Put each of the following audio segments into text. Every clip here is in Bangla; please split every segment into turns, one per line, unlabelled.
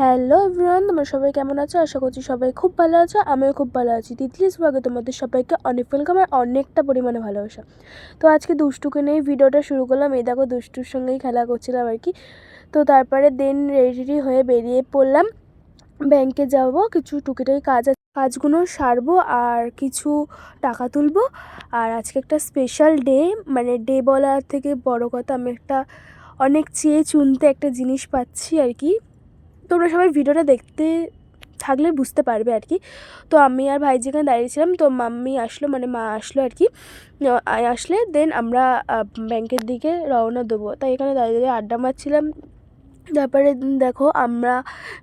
হ্যালো এভরিওয়ান তোমরা সবাই কেমন আছো? আশা করছি সবাই খুব ভালো আছো, আমিও খুব ভালো আছি। তিতলিস ব্লগে তোমাদের সবাইকে অনেক ওয়েলকাম আর অনেকটা পরিমাণে ভালোবাসা। তো আজকে দুষ্টুকে নিয়ে ভিডিওটা শুরু করলাম। এই দেখো দুষ্টুর সঙ্গেই খেলা করছিলাম আর কি। তো তারপরে দেন রেডি হয়ে বেরিয়ে পড়লাম। ব্যাংকে যাব, কিছু টুকিটাকি কাজ আছে, কাজগুলো সারবো আর কিছু টাকা তুলবো। আর আজকে একটা স্পেশাল ডে মানে ডে বলার থেকে বড় কথা, আমি একটা অনেক চেয়ে চুনতে একটা জিনিস পাচ্ছি আর কি। তোমরা সবাই ভিডিওটা দেখতে থাকলে বুঝতে পারবে আর কি। তো আমি আর ভাই যেখানে দাঁড়িয়েছিলাম তো মাম্মি আসলো মানে মা আসলো আর কি। আসলে দেন আমরা ব্যাংকের দিকে রওনা দেবো। তাই এখানে দাঁড়িয়ে দাঁড়িয়ে আড্ডা মারছিলাম। তারপরে দেখো আমরা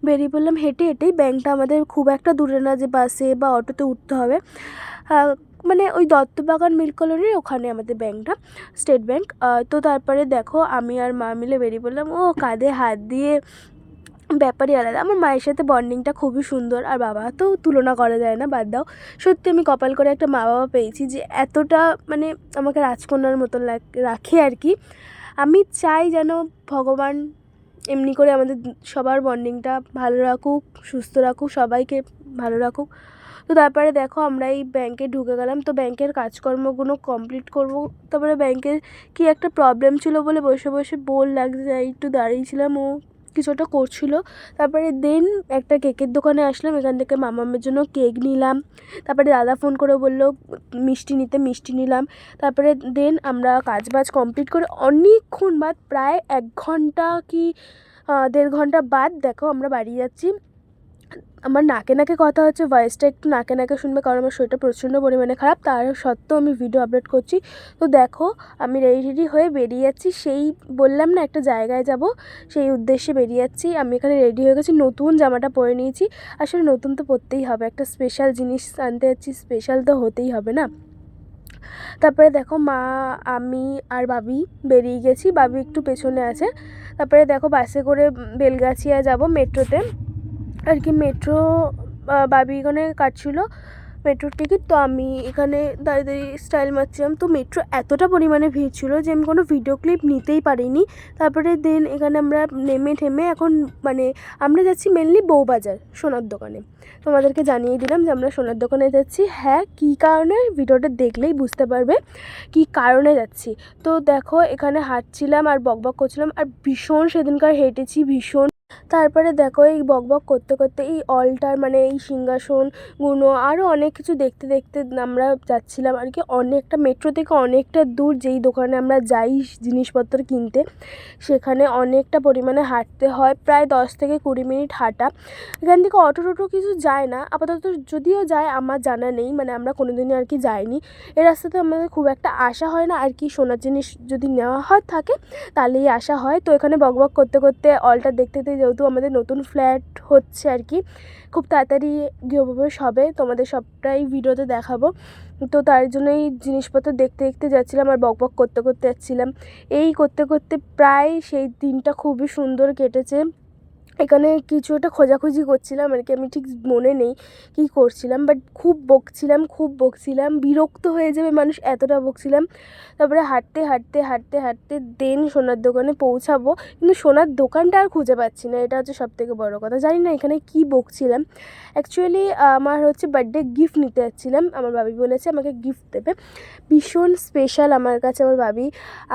বেরিয়ে পড়লাম হেঁটে হেঁটেই। ব্যাংকটা আমাদের খুব একটা দূরে না যে বাসে বা অটোতে উঠতে হবে। মানে ওই দত্তবাগান মিল্ক কলোনির ওখানে আমাদের ব্যাংকটা, স্টেট ব্যাংক। তো তারপরে দেখো আমি আর মা মিলে বেরিয়ে পড়লাম। ও কাঁধে হাত দিয়ে ব্যাপারই আলাদা। আমার মায়ের সাথে বন্ডিংটা খুবই সুন্দর, আর বাবা তো তুলনা করা যায় না, বাদ দাও। সত্যি আমি কপাল করে একটা মা বাবা পেয়েছি যে এতটা মানে আমাকে রাজকন্যার মতন রাখে আর কি। আমি চাই যেন ভগবান এমনি করে আমাদের সবার বন্ডিংটা ভালো রাখুক, সুস্থ রাখুক, সবাইকে ভালো রাখুক। তো তারপরে দেখো আমরা এই ব্যাংকে ঢুকে গেলাম। তো ব্যাংকের কাজকর্মগুলো কমপ্লিট করব। তারপরে ব্যাংকের কি একটা প্রবলেম ছিল বলে বসে বসে বোর লাগছে, একটু দাঁড়িয়েছিলাম ও কিছু একটা করছিল। তারপরে দেন একটা কেকের দোকানে আসলাম, এখান থেকে মামামের জন্য কেক নিলাম। তারপরে দাদা ফোন করে বলল, মিষ্টি নিতে, মিষ্টি নিলাম। তারপরে দেন আমরা কাজ বাজ কমপ্লিট করে অনেকক্ষণ বাদ, প্রায় এক ঘণ্টা কি দেড় ঘণ্টা বাদ, দেখো আমরা বাড়ি যাচ্ছি। আমার নাকে নাকে কথা হচ্ছে ভয়েসটা একটু নাকে নাকে শুনবে, কারণ আমার শরীরটা প্রচণ্ড পরিমাণে খারাপ। তার সত্ত্বেও আমি ভিডিও আপলোড করছি। তো দেখো, আমি রেডি রেডি হয়ে বেরিয়ে যাচ্ছি। সেই বললাম না, একটা জায়গায় যাব। সেই উদ্দেশ্যে বেরিয়ে যাচ্ছি। আমি এখানে রেডি হয়ে গেছি। নতুন জামাটা পরে নিয়েছি। আসলে নতুন তো পরতেই হবে। একটা স্পেশাল জিনিস আনতে যাচ্ছি স্পেশাল তো হতেই হবে না। তারপরে দেখো, মা, আমি আর বাবি বেরিয়ে গেছি। বাবি একটু পেছনে আছে। তারপরে দেখো, বাসে করে বেলগাছিয়া যাব মেট্রোতে। আর কি মেট্রো বাবি এখানে কাটছিল মেট্রোর টিকিট, তো আমি এখানে দাঁড়িয়ে দাঁড়িয়ে স্টাইল মারছিলাম। তো মেট্রো এতটা পরিমাণে ভিড় ছিল যে আমি কোনো ভিডিও ক্লিপ নিতেই পারিনি। তারপরে দেন এখানে আমরা নেমে ঠেমে এখন মানে আমরা যাচ্ছি মেনলি বউবাজার, সোনার দোকানে। তোমাদেরকে জানিয়ে দিলাম যে আমরা সোনার দোকানে যাচ্ছি। হ্যাঁ কী কারণে? ভিডিওটা দেখলেই বুঝতে পারবে কী কারণে যাচ্ছি। তো দেখো, এখানে হাঁটছিলাম আর বকবক করছিলাম আর ভীষণ সেদিনকার হেঁটেছি, ভীষণ তারপরে দেখো এই বকবক করতে করতে এই অলটার মানে এই সিংহাসনগুলো আরও অনেক কিছু দেখতে দেখতে আমরা যাচ্ছিলাম আর কি অনেকটা মেট্রো থেকে অনেকটা দূর যেই দোকানে আমরা যাই জিনিসপত্র কিনতে, সেখানে অনেকটা পরিমাণে হাঁটতে হয়, প্রায় দশ থেকে কুড়ি মিনিট হাঁটা। এখান থেকে অটো টোটো কিছু যায় না, আপাতত যদিও যায়, আমার জানা নেই মানে আমরা কোনো দিনই আর কি যাইনি। এ রাস্তাতে আমাদের খুব একটা আশা হয় না, আর কি সোনার জিনিস যদি নেওয়া হয় থাকে, তাহলেই আসা হয়। তো এখানে বকবক করতে করতে অলটা দেখতে দেখতে যেহেতু আমাদের নতুন ফ্ল্যাট হচ্ছে আর কি, খুব তাড়াতাড়ি গৃহপ্রবেশ হবে। তোমাদের সবটাই ভিডিওতে দেখাবো। তো তার জন্যই জিনিসপত্র দেখতে দেখতে যাচ্ছিলাম আর বকবক করতে করতে যাচ্ছিলাম। এই করতে করতে প্রায় সেই দিনটা খুবই সুন্দর কেটেছে। এখানে কিছু একটা খোঁজাখুঁজি করছিলাম আর কি, আমি ঠিক মনে নেই কী করছিলাম বাট খুব বকছিলাম খুব বকছিলাম, বিরক্ত হয়ে যাবে মানুষ এতটা বকছিলাম। তারপরে হাঁটতে হাঁটতে হাঁটতে হাঁটতে দেন সোনার দোকানে পৌঁছাবো, কিন্তু সোনার দোকানটা আর খুঁজে পাচ্ছি না, এটা হচ্ছে সবথেকে বড় কথা। জানি না এখানে কী বকছিলাম। অ্যাকচুয়ালি আমার হচ্ছে বার্থডে গিফট নিতে যাচ্ছিলাম, আমার বাবি বলেছে আমাকে গিফট দেবে। ভীষণ স্পেশাল আমার কাছে আমার বাবি,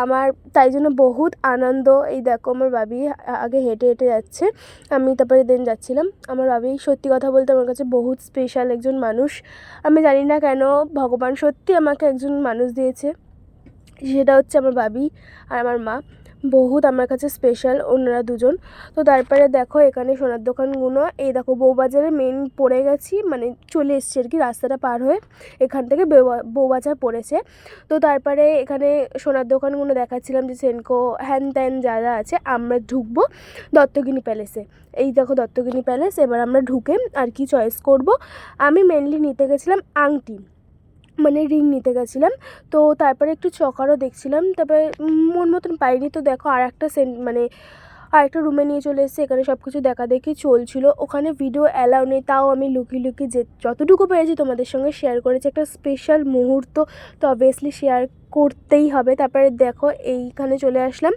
আমার তাই জন্য বহুত আনন্দ, এই দেখো আমার বাবি আগে হেঁটে হেঁটে যাচ্ছে। আমি তারপরে দেন যাচ্ছিলাম। আমার বাবি সত্যি কথা বলতে আমার কাছে বহুত স্পেশাল একজন মানুষ। আমি জানি না কেন ভগবান সত্যি আমাকে একজন মানুষ দিয়েছে। সেটা হচ্ছে আমার বাবি আর আমার মা। বহুত আমার কাছে স্পেশাল ওনারা দুজন। তো তারপরে দেখো, এখানে সোনার দোকানগুলো, এই দেখো বউবাজারে মেন পড়ে গেছি মানে চলে এসছে আর কি, রাস্তাটা পার হয়ে এখান থেকে বেউ- বউবাজার পড়েছে। তো তারপরে এখানে সোনার দোকানগুলো দেখাচ্ছিলাম যে সেনকো, হ্যান ত্যান যা যা আছে, আমরা ঢুকবো দত্তগিনি প্যালেসে এই দেখো দত্তগিনি প্যালেস এবার আমরা ঢুকে আর কি চয়েস করব। আমি মেনলি নিতে গেছিলাম আংটি। মানে রিং নিতে গেছিলাম। তো তারপরে একটু চকারও দেখছিলাম তারপরে মন মতন পাইনি। তো দেখো আর একটা সেন মানে আর একটা রুমে নিয়ে চলে এসেছে, এখানে সব কিছু দেখা দেখি চলছিল। ওখানে ভিডিও অ্যালাউ নেই, তাও আমি লুকিয়ে লুকিয়ে যে, যতটুকু পেরেছি তোমাদের সঙ্গে শেয়ার করেছি। একটা স্পেশাল মুহূর্ত তো অবভিয়াসলি শেয়ার করতেই হবে। তারপরে দেখো এইখানে চলে আসলাম।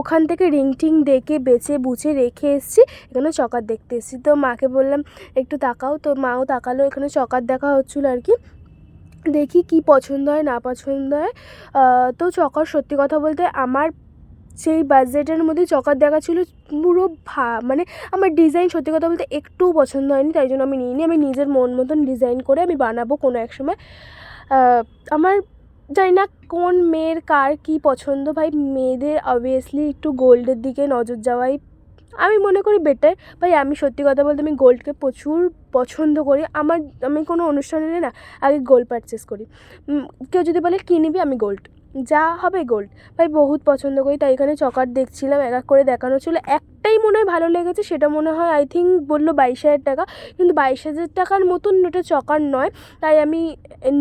ওখান থেকে রিং টিং ডেকে বেচে বুচে রেখে এসেছি, এখানে চকার দেখতে এসেছি। তো মাকে বললাম, একটু তাকাও। তো মাও তাকালো, এখানে চকার দেখা হচ্ছিল আর কি। দেখি কি পছন্দ হয়, না পছন্দ হয়। তো চকার সত্যি কথা বলতে আমার সেই বাজেটের মধ্যে চকার দেখা ছিল পুরো ভা মানে আমার ডিজাইন সত্যি কথা বলতে একটুও পছন্দ হয়নি, তাই জন্য আমি নিইনি। আমি নিজের মন মতন ডিজাইন করে আমি বানাবো কোনো এক সময়। আমার জানি না কোন মেয়ের কার কী পছন্দ, ভাই। মেয়েদের অবভিয়াসলি একটু গোল্ডের দিকে নজর যাওয়াই আমি মনে করি বেটার ভাই, আমি সত্যি কথা বলতে, আমি গোল্ডকে প্রচুর পছন্দ করি। আমার, আমি কোনো অনুষ্ঠান না, আগে গোল্ড পারচেস করি। কেউ যদি বলে, কী নিবি? আমি গোল্ড যা হবে গোল্ড ভাই, বহুত পছন্দ করি, তাই এখানে চকার দেখছিলাম, এক এক করে দেখানো ছিল। একটাই মনে হয় ভালো লেগেছে, সেটা মনে হয় আই থিঙ্ক বলল বাইশ হাজার টাকা। কিন্তু বাইশ হাজার টাকার মতন ওটা চকার নয়, তাই আমি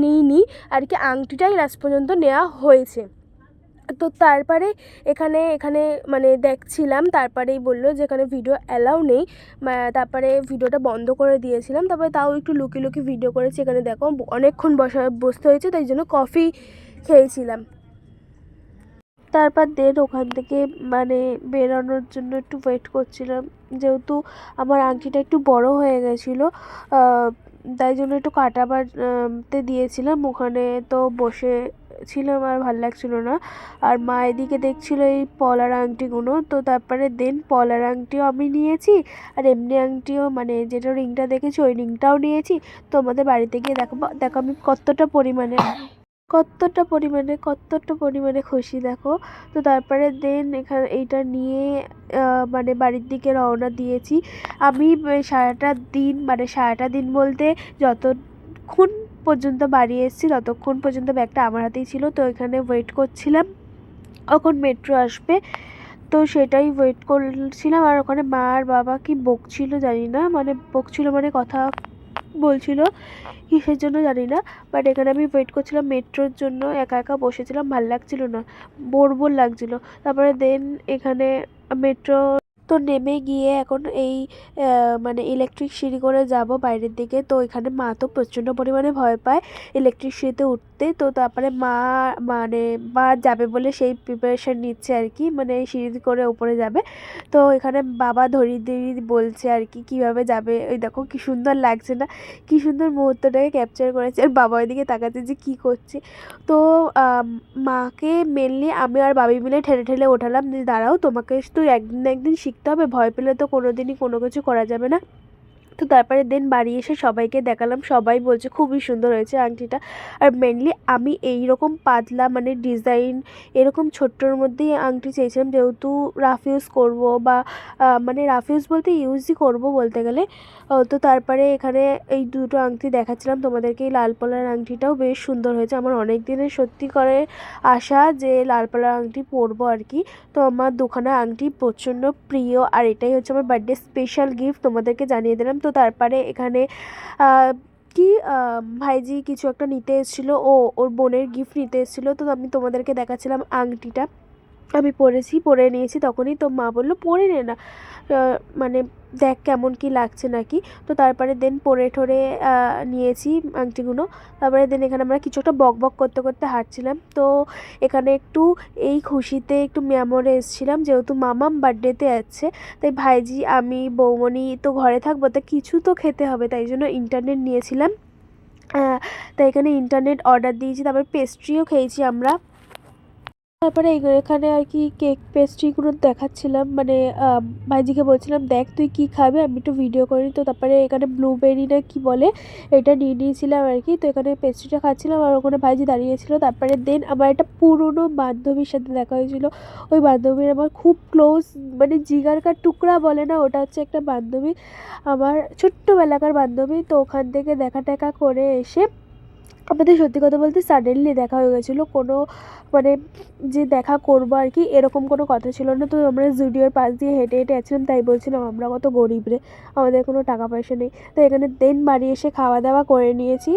নিইনি। আর কি, আংটিটাই লাস্ট পর্যন্ত নেওয়া হয়েছে। তো তারপরে এখানে এখানে মানে দেখছিলাম, তারপরেই বলল যে এখানে ভিডিও অ্যালাউ নেই। তারপরে ভিডিওটা বন্ধ করে দিয়েছিলাম। তারপরে তাও একটু লুকিয়ে লুকিয়ে ভিডিও করেছি। এখানে দেখো, অনেকক্ষণ বসা, বসতে হয়েছে, তাই জন্য কফি খেয়েছিলাম। তারপর দেন ওখান থেকে মানে বেরোনোর জন্য একটু ওয়েট করছিলাম। যেহেতু আমার আংটিটা একটু বড় হয়ে গেছিল তাই জন্য একটু কাটাবারতে দিয়েছিলাম। ওখানে তো বসে ছিলাম আর ভালো লাগছিল না। আর মা এদিকে দেখছিল এই পলার আংটিগুলো, তো তারপরে দেন পলার আংটিও আমি নিয়েছি আর এমনি আংটিও মানে যেটা রিংটা দেখেছি ওই রিংটাও নিয়েছি। তো আমাদের বাড়িতে গিয়ে দেখো দেখো আমি কতটা পরিমাণে কতটা পরিমাণে কতটা পরিমাণে খুশি দেখো। তো তারপরে দেন এখানে, এইটা নিয়ে মানে বাড়ির দিকে রওনা দিয়েছি। আমি সারাটা দিন মানে সারাটা দিন বলতে যতক্ষণ পর্যন্ত বাড়ি এসেছি ততক্ষণ পর্যন্ত ব্যাগটা আমার হাতেই ছিল, তো এখানে ওয়েট করছিলাম। কখন মেট্রো আসবে, তো সেটাই ওয়েট করছিলাম। আর ওখানে মা আর বাবা কি বকছিল জানি না মানে বকছিল মানে কথা বলছিল কিসের জন্য জানি না বাট এখানে আমি ওয়েট করছিলাম মেট্রোর জন্য, একা একা বসেছিলাম, ভালো লাগছিল না, বোর বোর লাগছিল। তারপরে দেন এখানে মেট্রো তো নেমে গিয়ে এখন এই মানে ইলেকট্রিক সিঁড়ি করে যাব বাইরের দিকে। তো এখানে মা তো প্রচণ্ড পরিমাণে ভয় পায় ইলেকট্রিক সিঁড়িতে উঠতে। তো তারপরে মা মানে মা যাবে বলে সেই প্রিপারেশান নিচ্ছে আর কি মানে সিঁড়ি করে উপরে যাবে। তো এখানে বাবা ধরিয়ে ধরিয়ে বলছে আর কি কীভাবে যাবে। ওই দেখো কি সুন্দর লাগছে না? কি সুন্দর মুহূর্তটাকে ক্যাপচার করেছে। আর বাবা ওইদিকে তাকাচ্ছে যে কী করছে? তো মাকে মেনলি আমি আর বাবি মিলে ঠেলে ঠেলে ওঠালাম যে, দাঁড়াও, তোমাকে তো একদিন একদিন শিখতে হবে। ভয় পেলে তো কোনো দিনই কোনো কিছু করা যাবে না। তো তারপরে দেন বাড়ি এসে সবাইকে দেখালাম। সবাই বলছে, খুবই সুন্দর হয়েছে আংটিটা। আর মেনলি আমি এই রকম পাতলা মানে ডিজাইন এরকম ছোট্টর মধ্যেই আংটি চেয়েছিলাম। যেহেতু রাফ ইউজ করব বা মানে রাফ ইউজ বলতে ইউজই করব বলতে গেলে। তো তারপরে এখানে এই দুটো আংটি দেখাচ্ছিলাম। তোমাদেরকে এই লাল পলার আংটিটাও বেশ সুন্দর হয়েছে। আমার অনেক দিনের সত্যি করে আশা যে লাল পলার আংটি পরবো আর কি। তো আমার দুখানা আংটি প্রচণ্ড প্রিয়। আর এটাই হচ্ছে আমার বার্থডে স্পেশাল গিফট তোমাদেরকে জানিয়ে দিলাম তো তারপরে এখানে কি ভাইজি কিছু একটা নিতে এসেছিল, ও ওর বোনের গিফট নিতে এসেছিল, তো আমি তোমাদেরকে দেখাচ্ছিলাম আংটিটা। আমি পরেছি পরে নিয়েছি, তখনই তো মা বলল পরে নে না। মানে দেখ কেমন কি লাগছে নাকি। তো তারপরে দেন পরে ঠরে নিয়েছি আংটিগুলো। তারপরে দেন এখানে আমরা কিছু একটা বক বক করতে করতে হাঁটছিলাম। তো এখানে একটু এই খুশিতে একটু মেমোরে এসেছিলাম যেহেতু মামাম বার্থডেতে আছে, তাই ভাইজি, আমি, বৌমণি তো ঘরে থাকব, তো কিছু তো খেতে হবে, তাই জন্য ইন্টারনেট নিয়েছিলাম। তাই এখানে ইন্টারনেট অর্ডার দিয়েছি, তারপর পেস্ট্রিও খেয়েছি আমরা। তারপরে এখানে আর কি কেক পেস্ট্রিগুলো দেখাচ্ছিলাম মানে ভাইজিকে বলছিলাম, দেখ তুই কি খাবে? আমি একটু ভিডিও করি তো তারপরে এখানে ব্লুবেরি না কি বলে, এটা নিয়ে নিয়েছিলাম আর কি। তো এখানে পেস্ট্রিটা খাচ্ছিলাম আর ওখানে ভাইজি দাঁড়িয়েছিল। তারপরে দেন আমার একটা পুরনো বান্ধবীর সাথে দেখা হয়েছিল। ওই বান্ধবীর আমার খুব ক্লোজ মানে জিগারকার টুকরা বলে না, ওটা হচ্ছে একটা বান্ধবী, আমার ছোট্টবেলাকার বান্ধবী। তো ওখান থেকে দেখা টেকা করে এসে আমাদের সত্যি কথা বলতে সাডেনলি দেখা হয়ে গেছিল, কোনো মানে যে দেখা করব আর কি, এরকম কোনো কথা ছিল না। তো আমরা জুডিওর পাশ দিয়ে হেঁটে হেঁটে যাচ্ছিলাম তাই বলছিলাম, আমরা কত গরিব রে, আমাদের কোনো টাকা পয়সা নেই। তো এখানে দেন বাড়ি এসে খাওয়া দাওয়া করে নিয়েছি।